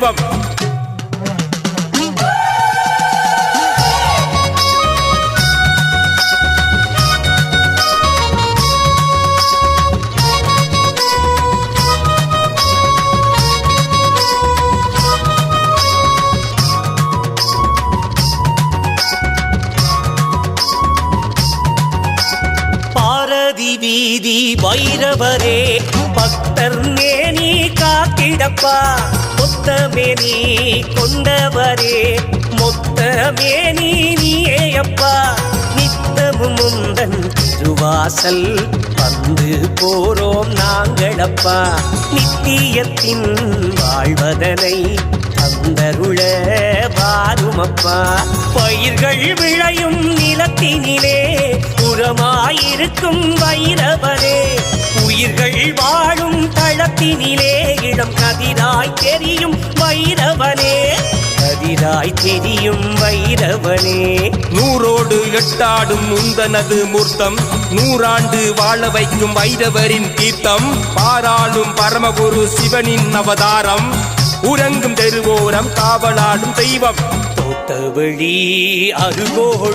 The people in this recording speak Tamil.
தெய்வம் வீதி வைரவரே பக்தர் மேனி காத்திடப்பா. மொத்தமே நீ கொண்டவரே. மொத்தமே நீயே அப்பா நித்தமும் முந்தன் திருவாசல் வந்து போறோம் நாங்களப்பா. நித்தியத்தின் வாழ்வதனை தந்தருள வாருமப்பா. பயிர்கள் விளையும் நிலத்தினிலே உரமாயிருக்கும் வைரவரே. உயிர்கள் வாழும் தளத்தினிலே இளம் கதிராய் தெரியும் வைரவனே. கதிராய் தெரியும் வைரவனே. நூறோடு எட்டாடும் முந்தனது மூர்த்தம். நூறாண்டு வாழ வைக்கும் வைரவரின் தீர்த்தம். பாராளும் பரமகுரு சிவனின் அவதாரம். உறங்கும் தெருவோரம் காவலாடும் தெய்வம். தோட்டவழி அருகோடு